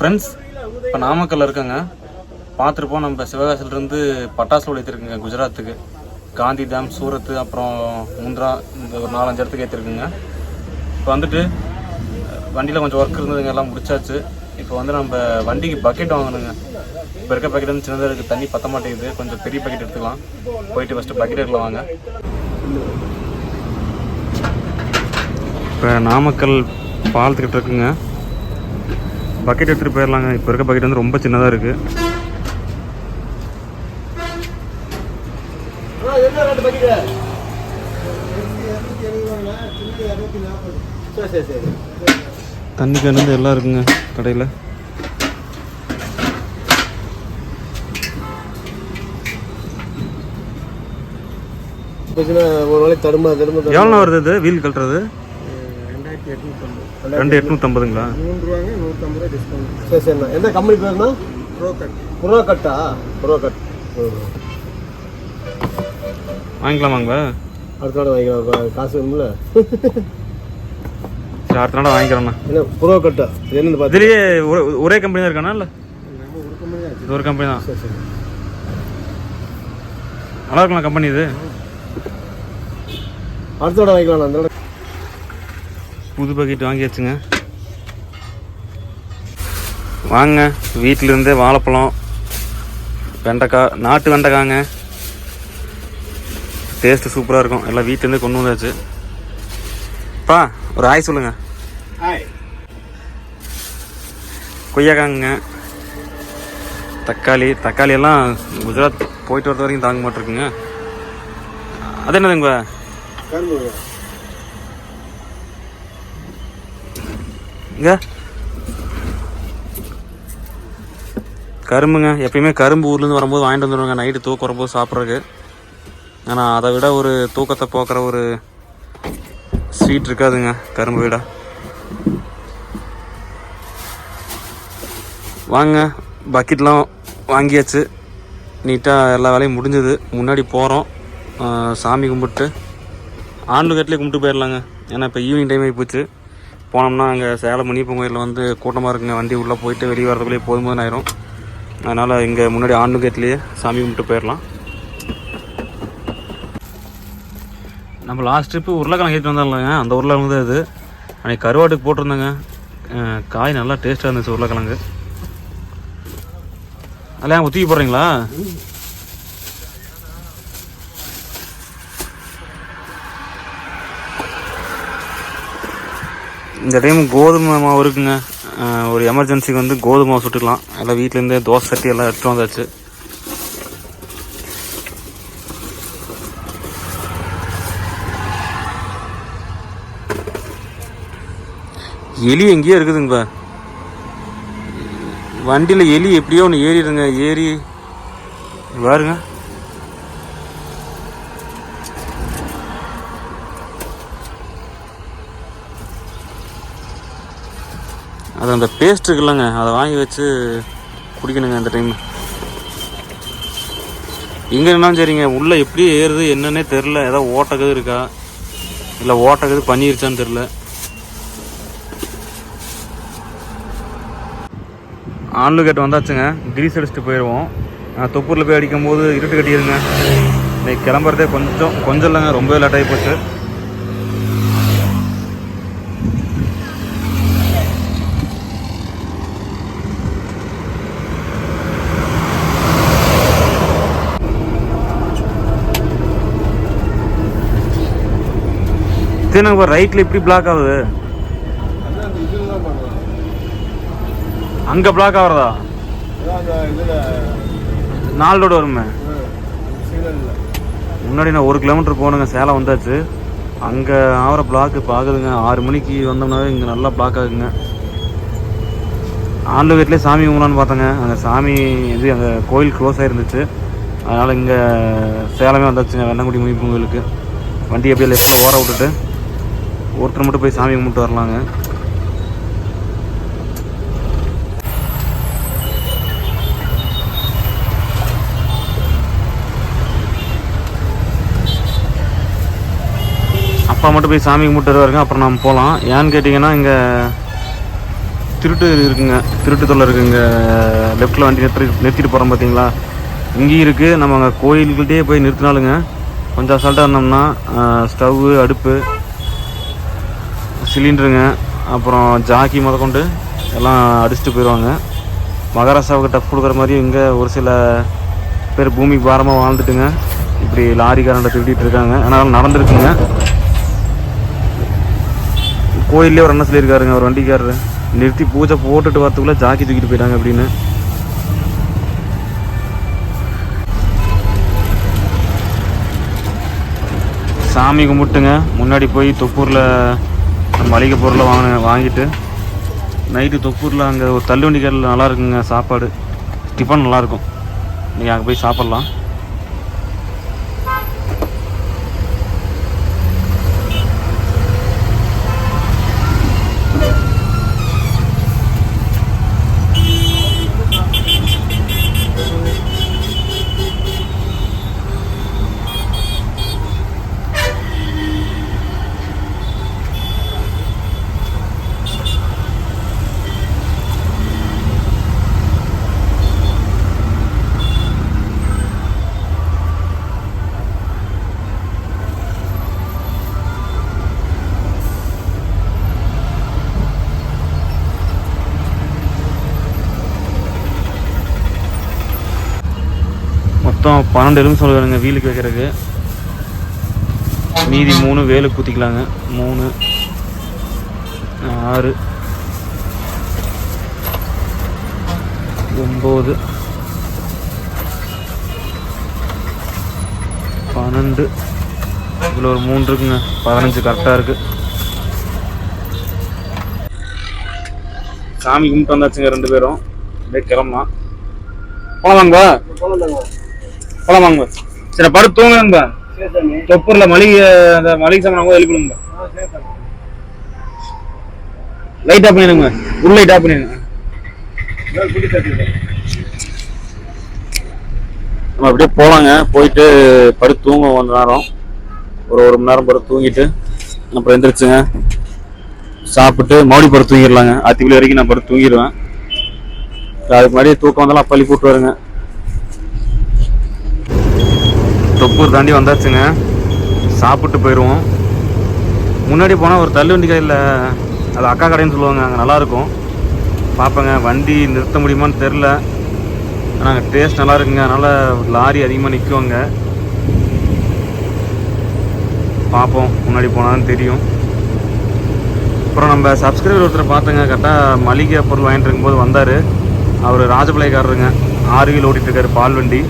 Friends இப்போ நாமக்கல்ல இருக்கங்க. பார்த்துருப்போம் நம்ம சிவகாசிலிருந்து பட்டாசு ஏற்றிருக்குங்க குஜராத்துக்கு. காந்தி டேம் சூரத்து அப்புறம் முந்த்ரா இந்த ஒரு நாலஞ்சு இடத்துக்கு ஏற்றிருக்குங்க இப்போ வந்துட்டு வண்டியில் கொஞ்சம் ஒர்க் இருந்ததுங்க. எல்லாம் முடிச்சாச்சு. இப்போ வந்து நம்ம வண்டிக்கு பக்கெட் வாங்கணுங்க. இப்போ இருக்க பக்கெட் வந்து சின்னதாக இருக்குது தண்ணி பத்த மாட்டேங்குது. கொஞ்சம் பெரிய பக்கெட் எடுத்துக்கலாம். போயிட்டு ஃபஸ்ட்டு பக்கெட் எடுக்கலாம் வாங்க. இப்போ நாமக்கல் பாலத்துக்கிட்ட இருக்குங்க. பக்கெட் எடுத்துகிட்டு போயிடலாங்க இப்போ இருக்க பக்கெட் வந்து ரொம்ப சின்னதாக இருக்குது என்ன ரெண்டு பக்கெட் சரி சரி சரி தண்ணி கலந்து எல்லாம் இருக்குங்க கடையில். ஒரு நாளைக்கு தடுமா தடுமா எவ்வளோ வருது இது? வீல் கட்டுறது ரெண்டாயிரத்தி எட்நூத்தம்பது. ரெண்டு எட்நூற்றம்பதுங்களா மூணு ரூபாங்க நூற்றம்பது ரூபா டிஸ்கவுண்ட் சரி சரிண்ணா எந்த கம்பெனி பேருண்ணா? ப்ரோ கட் ப்ரோ கட்டா ப்ரோ கட் வாங்கிக்கலாமாங்க அடுத்த நாள் வாங்கிக்கலாம். காசு வேணும்ல. சரி அடுத்த நாள் வாங்கிக்கிறோண்ணா. என்ன ப்ரோ கட்டா இது என்னன்னு பார்த்து இதுலேயே ஒரே கம்பெனி தான் இருக்கானா இல்லை? ஒரு கம்பெனி தான் இது ஒரு கம்பெனி தான். சரி சரி. நல்லா இருக்கலாம் கம்பெனி இது. அடுத்த வாங்கிக்கலாம். அந்த புது பக்கெட் வாங்கியாச்சுங்க. வாங்க வீட்டிலேருந்தே வாழைப்பழம் வெண்டைக்காய் நாட்டு வெண்டைக்காங்க. டேஸ்ட்டு சூப்பராக இருக்கும். எல்லாம் வீட்டிலேருந்தே கொண்டு வந்தாச்சு. பா ஒரு ஆய் சொல்லுங்கள் கொய்யாக்காங்க. தக்காளி தக்காளி எல்லாம் குஜராத் போயிட்டு வரது வரைக்கும் தாங்க மாட்டிருக்குங்க. அது என்னதுங்க இங்க. கரும்புங்க. எப்பயுமே கரும்பு ஊர்லேருந்து வரும்போது வாங்கிட்டு வந்துடுவாங்க நைட்டு தூக்கம் வரும்போது சாப்பிட்றதுக்கு. ஆனால் அதை விட ஒரு தூக்கத்தை போக்குற ஒரு ஸ்வீட் இருக்காதுங்க கரும்பு விட. வாங்க பக்கெட்லாம் வாங்கியாச்சு. நீட்டாக எல்லா வேலையும் முடிஞ்சது. முன்னாடி போகிறோம் சாமி கும்பிட்டு. ஆண்டு கட்டிலே கும்பிட்டு போயிடலாங்க ஏன்னா இப்போ ஈவினிங் டைம் ஆகி போச்சு. போனோம்னா அங்கே சேலம் முனியப்பன் கோயிலில் வந்து கூட்டமாக இருக்குங்க. வண்டி உள்ளே போயிட்டு வெளியே வரதுக்குள்ளேயே போதும்போது ஆயிரும் அதனால் இங்கே முன்னாடி ஆண்டு கேட்லேயே சாமி கும்பிட்டு போயிடலாம் நம்ம லாஸ்ட் ட்ரிப்பு உருளைக்கிழங்கு ஏற்றி வந்தாங்க அந்த உருளைக்கிழங்கு தான் இது. அன்றைக்கி கருவாட்டுக்கு போட்டிருந்தாங்க. காய் நல்லா டேஸ்ட்டாக இருந்துச்சு உருளைக்கிழங்கு. அதில் ஏன் தூக்கி போடுறீங்களா? இந்த டைம் கோதுமை மாவு இருக்குங்க. ஒரு எமர்ஜென்சிக்கு வந்து கோதுமை மாவு சுட்டுக்கலாம். எல்லாம் வீட்டிலேருந்தே தோசை சட்டி எல்லாம் எடுத்துட்டு வந்தாச்சு. எலி எங்கேயோ இருக்குதுங்க வண்டியில் எலி எப்படியோ ஒன்று ஏறிடுங்க. ஏறி பாருங்க. அது அந்த பேஸ்ட் இருக்குல்லங்க. அதை வாங்கி வச்சு குடிக்கணுங்க இந்த டைம் எங்கே இருந்தாலும் சரிங்க உள்ளே எப்படி ஏறுது என்னன்னே தெரில ஏதோ ஓட்டக்குது இருக்கா? இல்லை ஓட்டக்குது பண்ணிருச்சான்னு தெரில ஆன்லு கேட் வந்தாச்சுங்க. கிரீஸ் அடிச்சுட்டு போயிடுவோம் நான் தொப்பூரில் போய் அடிக்கும்போது இருட்டு கட்டிடுங்க இன்னைக்கு கிளம்புறதே கொஞ்சம் கொஞ்சம் இல்லைங்க. ரொம்பவே லேட்டாகி போச்சு. தினங்க ரைட்டில் இப்படி பிளாக் ஆகுது? அங்கே பிளாக் ஆகிறதா? நாலு ரோடு வருமே. முன்னாடி நான் ஒரு கிலோமீட்டர் போகணுங்க சேலம் வந்தாச்சு. அங்கே ஆகிற பிளாக் இப்போ ஆகுதுங்க. ஆறு மணிக்கு வந்தோம்னாவே இங்கே நல்லா பிளாக் ஆகுதுங்க ஆண்டு வீட்டிலே சாமி கும்பலான்னு பார்த்தேங்க. அங்கே சாமி இது அங்கே கோயில் க்ளோஸ் ஆகிருந்துச்சு அதனால் இங்கே சேலமே வந்தாச்சுங்க வெண்ணங்குடி முனிப்பு கோயிலுக்கு வண்டி அப்படியே லெஃப்ட்டில் ஓர விட்டுட்டு. ஒருத்தர் மட்டும் போய் சாமி கும்பிட்டு வரலாங்க. அப்பா மட்டும் போய் சாமி கும்பிட்டு வருவாருங்க அப்புறம் நம்ம போகலாம் ஏன்னு கேட்டிங்கன்னா இங்கே திருட்டு இருக்குங்க. திருட்டு தொல்லை இருக்குங்க லெஃப்ட்டில் வண்டி நிறுத்தி நிறுத்திட்டு போகிறோம் பார்த்தீங்களா இங்கேயும் இருக்குது நம்ம அங்கே கோயில்கிட்டே போய் நிறுத்தினாலுங்க கொஞ்சம் அசால்ட்டாக இருந்தோம்னா ஸ்டவ்வு அடுப்பு சிலிண்டருங்க. அப்புறம் ஜாக்கி முதற்கொண்டு எல்லாம் அடிச்சுட்டு போயிடுவாங்க மகாராஷ்டிராவுக்கு டஃப் கொடுக்குற மாதிரி இங்கே ஒரு சில பேர் பூமிக்கு பாரமாக வாழ்ந்துட்டுங்க. இப்படி லாரிக்காரன்ட்ட திருடிட்டு இருக்காங்க. ஆனால் நடந்துருக்குங்க. கோயிலே ஒரு அண்ணன் சொல்லியிருக்காருங்க? ஒரு வண்டிக்காரரு. நிறுத்தி பூஜை போட்டுட்டு வரத்துக்குள்ளே ஜாக்கி தூக்கிட்டு போயிட்டாங்க அப்படின்னு. சாமி கும்பிட்டுங்க. முன்னாடி போய் தொப்பூரில் மளிகை பொருளை வாங்க வாங்கிட்டு நைட்டு தொப்பூரில் அங்கே ஒரு தள்ளுவண்டி கடையில் நல்லா இருக்குங்க சாப்பாடு. டிஃபன் நல்லாயிருக்கும் நீங்கள் அங்கே போய் சாப்பிட்லாம். மொத்தம் பன்னெண்டு எலும்பு சொல்லுங்க வீலுக்கு வைக்கிறதுக்கு. மீதி மூணு வேலுக்கு குத்திக்கலாங்க. மூணு ஆறு ஒம்பது பன்னெண்டு. இதில் ஒரு மூணு இருக்குங்க. பதினஞ்சு கரெக்டாக இருக்கு. சாமி கும்பிட்டு வந்தாச்சுங்க ரெண்டு பேரும். அப்படியே கிளம்பலாம். போலாமாங்க போலாமாங்க சரி படுத்து தூங்குங்க தொப்பூர்ல மளிகை அந்த மளிகை சாமான் கூட எழுப்பிடுங்க லைட் ஆஃப் பண்ணிடுங்க. உள்ள லைட் ஆஃப் பண்ணிடுங்க. நம்ம அப்படியே போலாங்க. போயிட்டு படுத்து தூங்க கொஞ்ச நேரம். ஒரு ஒரு மணி நேரம் படுத்து தூங்கிட்டு அப்புறம் எந்திரிச்சுங்க. சாப்பிட்டு மறுபடியும் படுத்து தூங்கிடலாங்க. அத்திக்குள்ளி வரைக்கும் நான் படுத்து தூங்கிடுவேன். அதுக்கு முன்னாடியே தூக்கம் வந்தாலும் அப்பள்ளி கூப்பிட்டு வருங்க. தொப்பூர் தாண்டி வந்தாச்சுங்க. சாப்பிட்டு போயிடுவோம் முன்னாடி போனால் ஒரு தள்ளுவண்டி கடையில் அது அக்கா கடைன்னு சொல்லுவாங்க அங்கே நல்லாயிருக்கும். பார்ப்பேங்க வண்டி நிறுத்த முடியுமான்னு தெரில. ஆனால் அங்கே டேஸ்ட் நல்லா இருக்குங்க அதனால் லாரி அதிகமாக நிற்குவாங்க பார்ப்போம் முன்னாடி போனாலும் தெரியும். அப்புறம் நம்ம சப்ஸ்கிரைபர் ஒருத்தர் பார்த்தங்க. கரெக்டாக மளிகை பொருள் வாங்கிட்டு இருக்கும்போது வந்தார். அவர் ராஜபிளைக்காரருங்க ஆறு வீல் இருக்காரு பால் வண்டி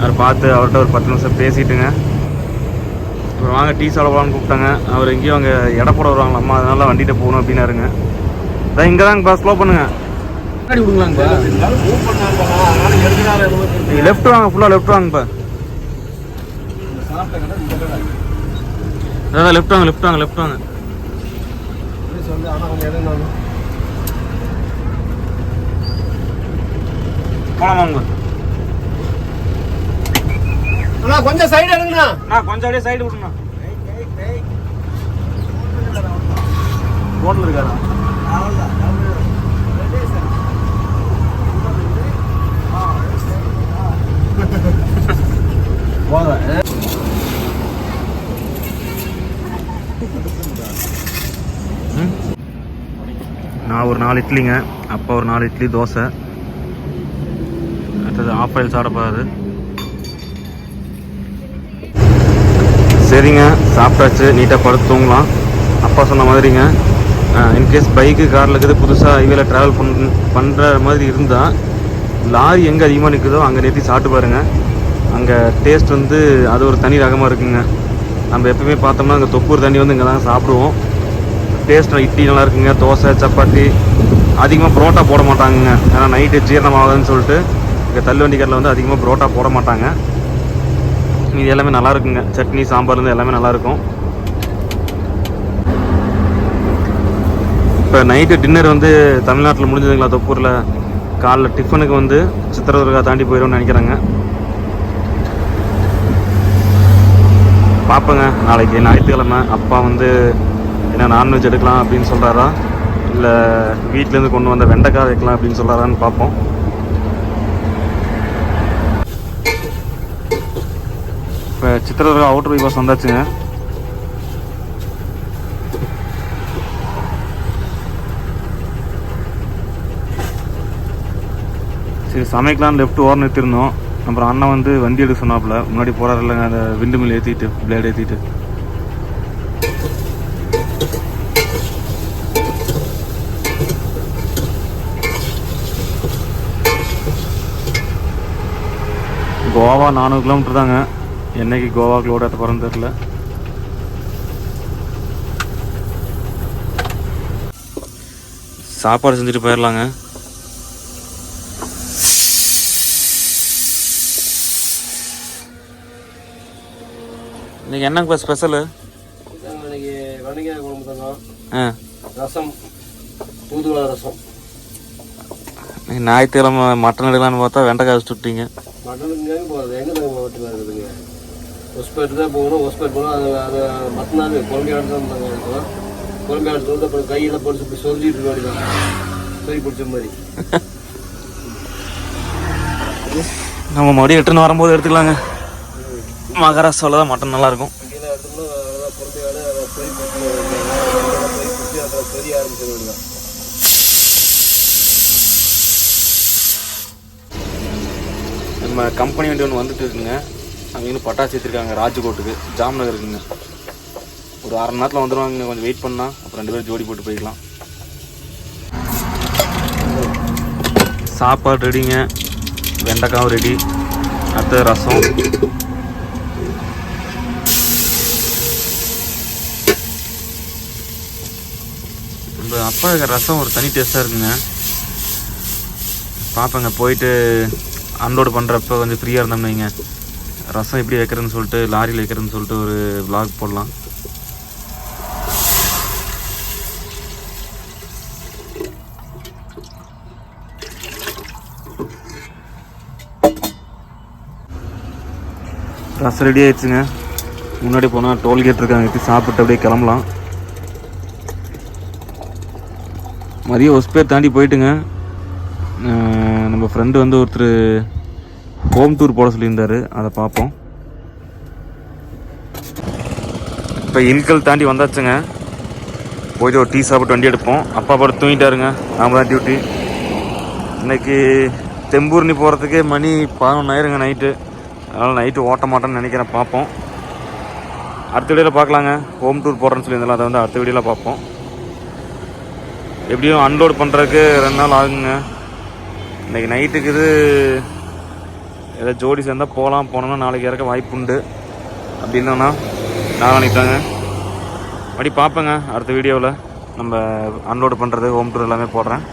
அவர் பார்த்து அவர்கிட்ட ஒரு பத்து நிமிஷம் பேசிட்டுங்க. அப்புறம் வாங்க டீ சாப்பிட போகலான்னு கூப்பிட்டாங்க. அவர் எங்கேயும் அங்கே எடை போட வருவாங்களா அம்மா அதனால வண்டிகிட்ட போகணும் அப்படின்னாருங்க. அதான் இங்கே தாங்க ஸ்லோ பண்ணுங்க. லெஃப்ட் வாங்க ஃபுல்லாக லெஃப்ட் வாங்கப்பா அதான் லெஃப்ட் வாங்க லெஃப்ட் வாங்க லெஃப்ட் வாங்க. போலீஸ் வந்து ஆனால் அவங்க இடம் நான் அண்ணா கொஞ்சம் சைடு எடுங்கண்ணா. நான் கொஞ்சம் அப்படியே சைடு விடுண்ணா ரோட்ல இருக்காரா? நான் ஒரு நாலு இட்லிங்க அப்போ ஒரு நாலு இட்லி தோசை. அடுத்தது ஆஃப் ஆயில் சாப்பிடப்படாது சரிங்க சாப்பிட்டாச்சு நீட்டாக படுத்து தூங்கலாம். அப்பா சொன்ன மாதிரிங்க இன்கேஸ் பைக்கு காரில் இருக்குது புதுசாக ஹைவேல ட்ராவல் பண் பண்ணுற மாதிரி இருந்தால் லாரி எங்கே அதிகமாக நிற்குதோ அங்கே நிறுத்தி சாப்பிட்டு பாருங்க. அங்கே டேஸ்ட் வந்து அது ஒரு தனி ரகமாக இருக்குங்க. நம்ம எப்பவுமே பார்த்தோம்னா அங்கே தொப்பூர் தண்ணி வந்து இங்கே தான் சாப்பிடுவோம் டேஸ்ட் இட்லி நல்லா இருக்குங்க தோசை சப்பாத்தி. அதிகமாக புரோட்டா போட மாட்டாங்கங்க. ஏன்னா நைட்டு ஜீரணமாகாதுன்னு சொல்லிட்டு இங்கே தள்ளுவண்டி கடையில் வந்து அதிகமாக புரோட்டா போட மாட்டாங்க. இது எல்லாமே நல்லா இருக்குங்க சட்னி சாம்பார் இருந்து எல்லாமே நல்லா இருக்கும் இப்போ நைட்டு டின்னர் வந்து தமிழ்நாட்டில் முடிஞ்சதுங்களா தொப்பூரில்? காலைல டிஃபனுக்கு வந்து சித்திரதுர்கா தாண்டி போயிடும்னு நினைக்கிறாங்க. பார்ப்பேங்க. நாளைக்கு ஞாயிற்றுக்கிழமை அப்பா வந்து என்ன நான்வெஜ் எடுக்கலாம் அப்படின்னு சொல்கிறாரா இல்லை வீட்டிலேருந்து கொண்டு வந்த வெண்டைக்காய் வைக்கலாம் அப்படின்னு சொல்கிறாரான்னு பார்ப்போம். இப்போ சித்திரதுர்கா அவுட்டர் பைபாஸ் வந்தாச்சுங்க. சரி சமைக்கலாம்னு லெஃப்ட் ஓரம் நிறுத்திருந்தோம் அப்புறம் அண்ணன் வந்து வண்டி எடுக்க சொன்னாப்புல. முன்னாடி போகிறாரு இல்லைங்க அந்த விண்டு மில் ஏற்றிட்டு பிளேட் ஏற்றிட்டு கோவா நானூறு கிலோமீட்டர் தாங்க. என்னைக்கு கோவாக்கு லோட் ஏற்ற போகிறேன்னு தெரில சாப்பாடு செஞ்சுட்டு போயிடலாங்க இன்னைக்கு என்னங்க ஸ்பெஷலு இன்னைக்கு வெண்டைக்காய் குழம்பு தந்தோம் ஆ. ரசம் தூதுவளை ரசம். இன்னைக்கு ஞாயிற்றுக்கிழமை மட்டன் எடுக்கலான்னு பார்த்தா வெண்டைக்காய் வச்சு விட்டீங்க. மட்டனுக்கு எங்கே போகிறது எங்கே நாங்கள் மாவட்டத்தில் இருக்குதுங்க ஹொஸ்பேட் தான் போகணும் ஹொஸ்பேட் போனால் அது அது மத்தினாள் குழம்பையாடு தான் இருந்தாங்க இருக்கோம் குழம்பையாடு வந்து அப்புறம் கையில் போட்டு இப்படி சொல்லிட்டு இருக்க வேண்டியதான் சொல்லி பிடிச்ச மாதிரி நம்ம மறுபடியும் ரிட்டர்ன் வரும்போது எடுத்துக்கலாங்க மகாராஷ்டிராவில் தான் மட்டன் நல்லாயிருக்கும் பிடிச்சி நம்ம கம்பெனி வண்டி ஒன்று வந்துட்டு இருக்குங்க அங்கே பட்டாசு ஏற்றிருக்காங்க ராஜ்கோட்டுக்கு ஜாம்நகர் இருக்குங்க ஒரு அரை மணி நேரத்தில் வந்துடுவாங்க கொஞ்சம் வெயிட் பண்ணால் அப்புறம் ரெண்டு பேரும் ஜோடி போட்டு போய்க்கலாம். சாப்பாடு ரெடிங்க வெண்டைக்காவும் ரெடி அடுத்த ரசம். நம்ம அப்பா ரசம் ஒரு தனி டேஸ்ட்டாக இருக்குங்க. பார்ப்பேங்க போயிட்டு அன்லோடு பண்ணுறப்ப கொஞ்சம் ஃப்ரீயாக இருந்தோம்னு வைங்க. ரசம் எப்படி வைக்கிறதுன்னு சொல்லிட்டு லாரியில் வைக்கிறேன்னு சொல்லிட்டு ஒரு vlog போடலாம். ரசம் ரெடி ஆயிடுச்சுங்க. முன்னாடி போனால் டோல்கேட் இருக்காங்க எத்தி சாப்பிட்டு அப்படியே கிளம்பலாம். மதியம் ஒஸ்பேர் தாண்டி போயிட்டுங்க. நம்ம ஃப்ரெண்டு வந்து ஒருத்தர் ஹோம் டூர் போட சொல்லியிருந்தாரு. அதை பார்ப்போம். இப்போ இல்கல் தாண்டி வந்தாச்சுங்க. போயிட்டு ஒரு டீ சாப்பிட்டு வண்டி எடுப்போம். அப்பா பாட்டு தூங்கிட்டாருங்க. நாம தான் டியூட்டி இன்னைக்கு தெம்பூர்னி போகிறதுக்கே மணி பதினொன்றாயிருங்க நைட்டு அதனால் நைட்டு ஓட்ட மாட்டேன்னு நினைக்கிறேன். பார்ப்போம். அடுத்த வீடியோவில் பார்க்கலாங்க. ஹோம் டூர் போடுறேன்னு சொல்லியிருந்தாலும் அதை வந்து அடுத்த வீடியோவில் பார்ப்போம். எப்படியும் அன்லோட் பண்ணுறதுக்கு ரெண்டு நாள் ஆகுங்க. இன்னைக்கு நைட்டுக்கு இது ஏதாவது ஜோடி சேர்ந்தால் போகலாம் போனோம்னா நாளைக்கு இறக்க வாய்ப்பு உண்டு. அப்படி இல்லைன்னா நாளைக்கு தாங்க அப்படி பார்ப்பேங்க. அடுத்த வீடியோவில் நம்ம அன்லோடு பண்ணுறது ஹோம் டூர் எல்லாமே போடுறேன்.